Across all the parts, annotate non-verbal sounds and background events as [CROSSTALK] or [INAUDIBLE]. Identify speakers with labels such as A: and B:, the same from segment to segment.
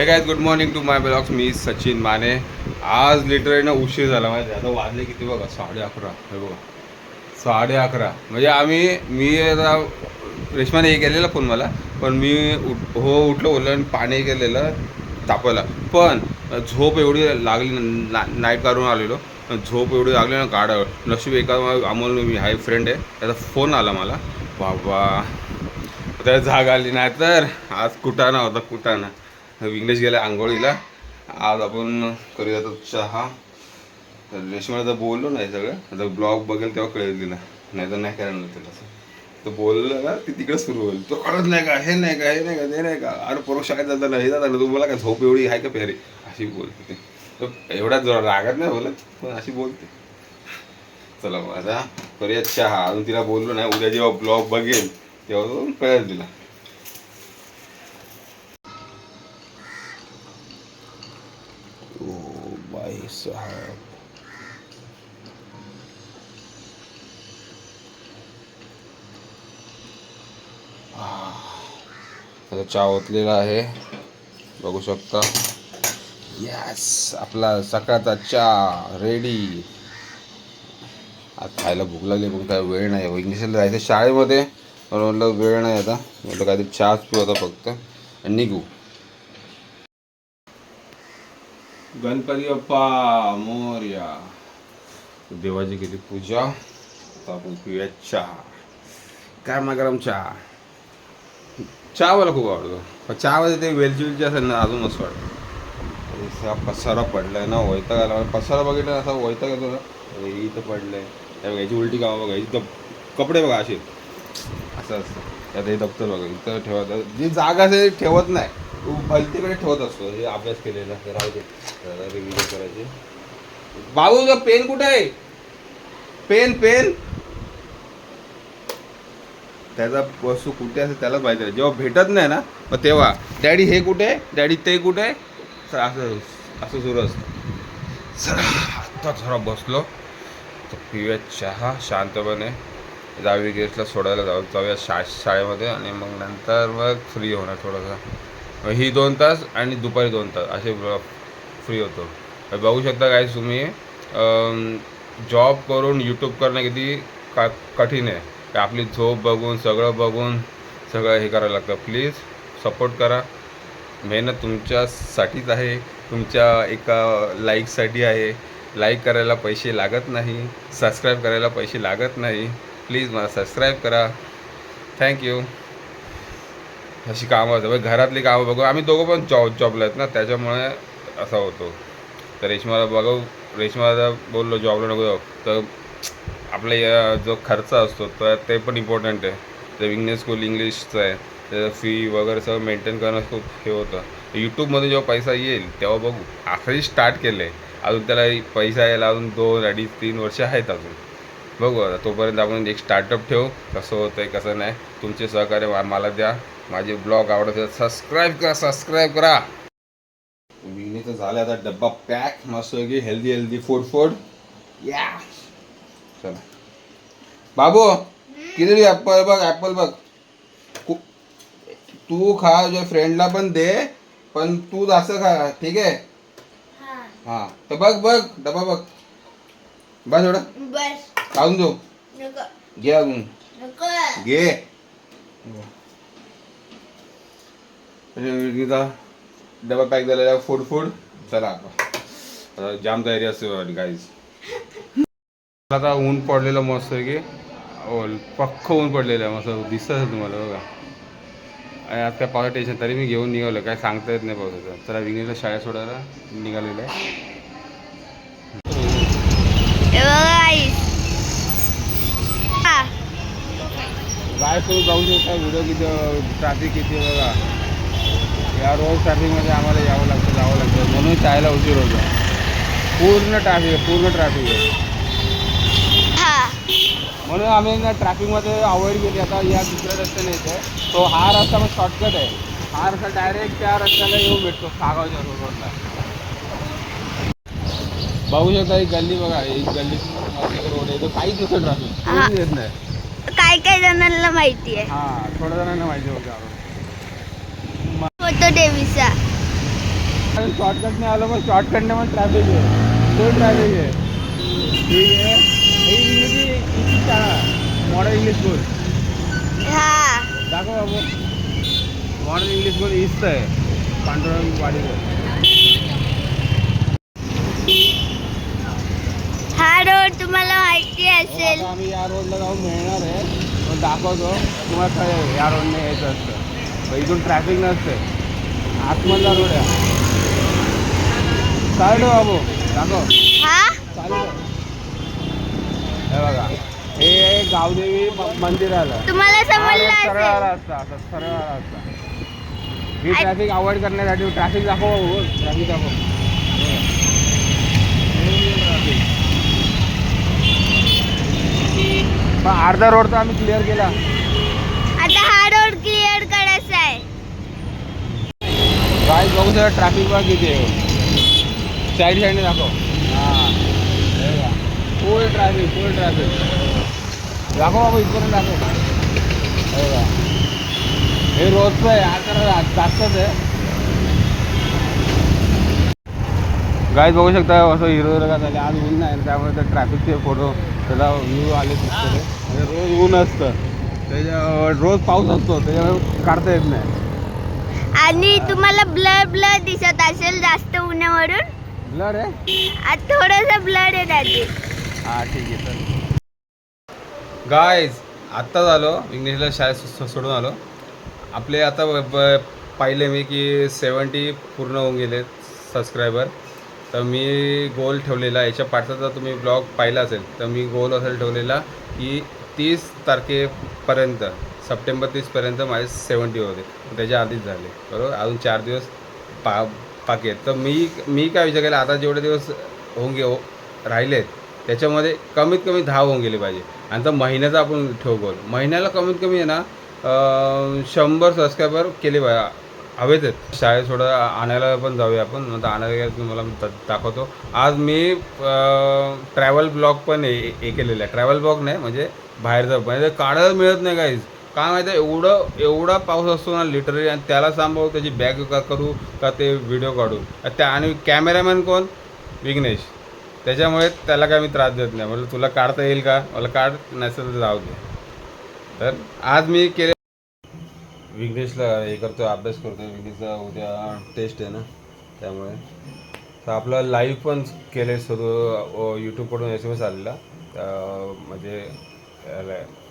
A: काय good morning to my blogs मी सचिन माने. आज literally ना उशीर झाला माहिती आता वाजले किती बघा? साडे अकरा. हे बघा. साडे अकरा. म्हणजे आम्ही मी आता रेशमाने हे केलेला फोन मला पण मी उठ हो उठलो बोललो आणि पाणी केलेलं तापायला. पण झोप एवढी लागली ना नाईट काढून आलेलो. झोप एवढी लागली ना काढावं नशीब एका अमोल मी हाय फ्रेंड आहे. त्याचा फोन आला मला. बाबा. त्याला जाग आली नाही तर आज कुटाणा होता कुटाणा. विघ्नेश गेला आंघोळीला. आज आपण करूया तो चहा. तर रेशमाला तर बोललो नाही सगळं. आता ब्लॉग बघेल तेव्हा कळेल तिला. नाही तर नाही करणार तिला असं. तर बोललं ना ती तिकडे सुरू होईल. तो कळत नाही का? हे नाही का? हे नाही का? ते नाही का? अरे पोरं शाळेत जाताना हे जाताना तू बोला का झोप एवढी आहे का प्यारी? अशी बोलते ते. तो एवढ्याच जोरात रागत नाही बोलत पण अशी बोलते. चला मग आता करूया चहा. अजून तिला बोललो नाही. उद्या जेव्हा ब्लॉग बघेल तेव्हा तो कळेल तिला. साहेब आता चहा ओतलेला आहे. बघू शकता. यस आपला सकाळचा चहा रेडी आज खायला भूक लागली पण काय वेळ नाही. इंग्लिशला जायचं शाळेमध्ये. म्हटलं वेळ नाही आता. म्हटलं काहीतरी चहाच पिऊ आता फक्त. आणि निघू. गणपती बाप्पा मोर्या. देवाची केली पूजा. आता आपण पिऊया चहा. गरम गरम चहा? चहा मला खूप आवडतो. पण चहामध्ये ते वेलची वेलची असेल ना अजून मस्त वाटतं. पसारा पडलाय ना वैताग आला. पसारा बघितला असा वैताग येतो ना. इथं पडलंय. त्या बघा उलटी कामं बघा इथं कपडे बघा असे. असं असतं. त्यात हे दप्तर बघा इथं ठेवत जी जागा असेल ठेवत नाही. तू भलतीकडे ठेवत असतो हे अभ्यास केलेला राहू दे रिव्हिजन करायचे. बाबू तुझा पेन कुठे आहे? Pen pen. त्याचा वस्तू कुठे असेल त्यालाच माहिती आहे जेव्हा भेटत नाही ना मग तेव्हा. डॅडी हे कुठे आहे? डॅडी ते कुठे आहे? तर असं असं सुरू असतं. सर आत्ता थोडा बसलो. तर पिऊया चहा शांतपणे. दहावी गेसला सोडायला जाऊ जाऊया शा शाळेमध्ये आणि मग नंतर मग फ्री होणार थोडंसं. ही दोन तास आणि दुपारी दोन तास असे फ्री होतो. बघू शकता काय तुम्ही जॉब करून यूट्यूब करणं किती का कठीण आहे. आपली झोप बघून सगळं बघून सगळं हे करायला लागतं. प्लीज सपोर्ट करा. मेहनत तुमच्यासाठीच आहे. तुमच्या एका लाईकसाठी आहे. लाईक करायला पैसे लागत नाही. सबस्क्राईब करायला पैसे लागत नाही. प्लीज मला सबस्क्राईब करा. थँक्यू अशी कामं असतात. म्हणजे घरातली कामं बघू आम्ही दोघं पण जॉब जॉबला आहेत ना त्याच्यामुळे असा होतो. तर रेशमाला बघू रेशमाला बोललो जॉबला नको जाऊ. तर आपला या जो खर्च असतो तर ते पण इम्पॉर्टंट आहे. ते विंगनेस स्कूल इंग्लिशचं आहे. त्याचं फी वगैरे सगळं मेंटेन करणं खूप हे होतं. यूट्यूबमध्ये जेव्हा पैसा येईल तेव्हा बघू. आखरी स्टार्ट केलं आहे अजून त्याला पैसा यायला अजून दोन अडीच तीन वर्ष आहेत अजून. बघू आता तोपर्यंत आपण एक स्टार्टअप ठेवू. कसं होतं आहे कसं नाही. तुमचे सहकार्य मा- मला द्या. माझे ब्लॉग आवडत असेल सबस्क्राईब करा सबस्क्राईब करा. विघ्नेचं झालं आता डब्बा पॅक मस्त की हेल्दी हेल्दी फूड फूड या चला. बाबू किती ॲपल बघ ॲपल बघ. तू खा तुझ्या फ्रेंडला पण दे पण तू जास्त खा ठीक आहे? हा. तर बघ बघ डबा बघ. बस एवढं.
B: बस.
A: खाऊन देऊ
B: नको.
A: घे अजून. घे. डबा पॅक झालेला फूड फूड चला आता. आता जाम तयारी असते गाईज आता ऊन पडलेलं मस्त आहे की. पक्क ऊन पडलेलं आहे. मस्त दिसत तुम्हाला बघा. आणि आज काय पावसा टेन्शन तरी मी घेऊन निघालो काय सांगता येत नाही पावसाचं. चला विघ्नेला शाळेत सोडायला निघालेलं आहे. काय करू जाऊ शकता व्हिडिओ किती ट्रॅफिक किती बघा. या रोज ट्रॅफिकमध्ये आम्हाला यावं लागतं जावं लागतं. म्हणून शाळेला उशीर होतो. पूर्ण ट्रॅफिक आहे पूर्ण ट्रॅफिक आहे.
B: हा.
A: म्हणून आम्ही ना ट्रॅफिकमध्ये अवॉइड केली. आता या दुसऱ्या रस्त्याने येतो तो हा रस्ता मग शॉर्टकट आहे. हा रस्ता डायरेक्ट त्या रस्त्याला येऊन भेटतो सागावच्या रोडला बघू शकता ही गल्ली बघा ही गल्ली रोड आहे. तो काहीच नसतं ट्रॅफिक. येत नाही.
B: काय काय जणांना माहिती आहे.
A: हा थोड्या जणांना माहिती होतं
B: फोटो देवीचा
A: आपण शॉर्टकटने आलो पण शॉर्टकटने पण ट्रॅफिक आहे. फुल ट्रॅफिक आहे. ठीक आहे. ही इंग्लिश हिची शाळा. मॉडर्न इंग्लिश स्कूल
B: हा.
A: दाखव बाबू. मॉडर्न इंग्लिश स्कूल ईस्ट आहे. पांडुरंग वाडीवर
B: हा रोड तुम्हाला माहिती असेल.
A: आता आम्ही या रोडला जाऊन मिळणार आहे. पण दाखवतो. तुम्हाला कळेल या रोडने यायचं असतं. पण इथून ट्रॅफिक नसते आतमधला रोड आहे चालू बाबू दाखव.
B: हा?
A: चालू. हे बघा हे गावदेवी म- मंदिर आलं
B: तुम्हाला समजलं
A: सरळ आला
B: असेल
A: असता असं सरळ आला असता ही ट्रॅफिक अवॉइड करण्यासाठी ट्रॅफिक दाखव बाबू ट्रॅफिक दाखव. पण अर्धा रोड तर आम्ही क्लिअर केला
B: आता हा रोड क्लिअर करायचा आहे
A: काय बघू सगळं ट्रॅफिक बघ किती आहे. साईड साईडने दाखव. हां फुल ट्रॅफिक फुल ट्रॅफिक दाखव बाबा इथपर्यंत दाखव. हे बघा. हे रोजचं आहे आता जास्तच आहे. गाईज बघू शकता असं हिरो हिरो का झाले आज ऊन नाही त्यामुळे त्या ट्रॅफिकचे फोटो त्याला व्ह्यू आले म्हणजे रोज ऊन असतं. त्याच्या रोज पाऊस असतो त्याच्यामुळे काढता येत नाही.
B: आणि तुम्हाला ब्लर ब्लर दिसत असेल जास्त उन्हावरून.
A: ब्लड आहे?
B: थोडंसं ब्लर आहे त्याची
A: हा ठीक आहे चल. गायज आत्ताच आलो. इंग्लिशला शाळेत सो- सोडून आलो. आपले आता ब- ब- पाहिले मी की सेवन्टी पूर्ण होऊन गेले सबस्क्रायबर तर मी गोल ठेवलेला याच्या पाठचा तुम्ही ब्लॉग पाहिला असेल तर मी गोल असेल ठेवलेला की तीस तारखेपर्यंत. सप्टेंबर तीसपर्यंत माझे सेवन्टी होते. त्याच्या आधीच झाले. बरोबर? अजून चार दिवस पा पाकी आहेत. तर मी मी काय विचार केला आता जेवढे दिवस होऊन गे राहिलेत त्याच्यामध्ये कमीत कमी दहा होऊन गेले पाहिजे. आणि तर महिन्याचा आपण ठेव गोल महिन्याला कमीत कमी आहे ना शंभर सबस्क्रायबर केले पाहिजे. हवेत आहेत. शाळेत थोडं आणायला पण जाऊया आपण. मग आणायला गेलं मला दाखवतो. आज मी ट्रॅव्हल ब्लॉग पण हे हे केलेलं आहे. ट्रॅव्हल ब्लॉग नाही म्हणजे बाहेरचं. म्हणजे काढायला मिळत नाही काहीच काय माहिती आहे एवढं एवढा पाऊस असतो ना लिटरली आणि त्याला सांभाळू त्याची बॅग का करू का ते व्हिडिओ काढू. त्या आणि कॅमेरामॅन कोण? विघ्नेश. त्याच्यामुळे त्याला काय मी त्रास देत नाही. म्हटलं तुला काढता येईल का? मला काढ नसेल तर जाऊ दे. तर आज मी केले विघ्नेशला हे करतो अभ्यास करतो विघ्नेशचा उद्या टेस्ट आहे ना त्यामुळे. तर आपलं लाईव्ह पण केले सुरू यूट्यूबकडून एस एम एस आलेला. अं, म्हणजे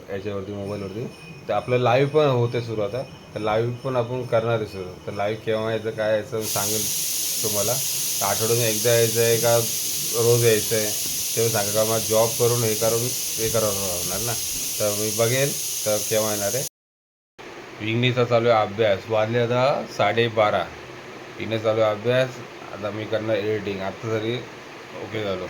A: याच्यावरती मोबाईलवरती. तर आपलं लाईव्ह पण होते सुरू आता. तर लाईव्ह पण आपण करणार आहे सुरू. तर लाईव्ह केव्हा यायचं काय यायचं सांगेल तुम्हाला. तर आठवड्यातून एकदा यायचं आहे का रोज यायचं आहे तेव्हा सांगा. का मला जॉब करून हे करून हे करावं लागणार ना. तर मी बघेल तर केव्हा येणार आहे. विघ्नीचा चालू आहे अभ्यास. वाजले आता साडेबारा. विघ्नेश चालू आहे अभ्यास. आता मी करणार एडिटिंग आता तरी ओके झालो.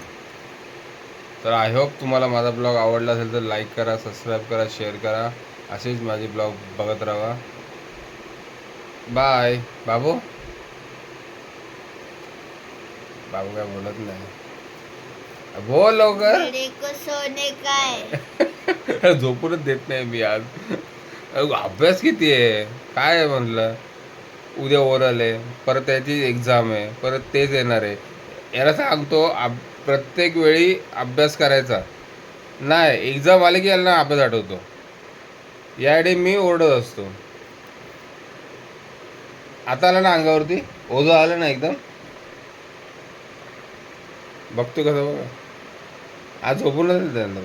A: तर आय होप तुम्हाला माझा ब्लॉग आवडला असेल तर लाईक करा सबस्क्राईब करा शेअर करा. असेच माझे ब्लॉग बघत राहा. बाय बाबू? बाबू काय बोलत नाही. बोल लवकर.
B: सोने का है [LAUGHS]
A: झोपूनच देत नाही मी आज. अभ्यास किती आहे? काय आहे म्हणलं उद्या ओरल आहे परत त्याची एक्झाम आहे परत तेच येणार आहे. याला सांगतो प्रत्येक वेळी अभ्यास करायचा. नाही एक्झाम आले की याला अभ्यास आठवतो. यासाठी मी ओरडत असतो. आता आलं ना अंगावरती? ओझं आलं ना एकदम? बघतो कसं बघा. आज झोपूनच त्यांना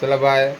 A: चला बाय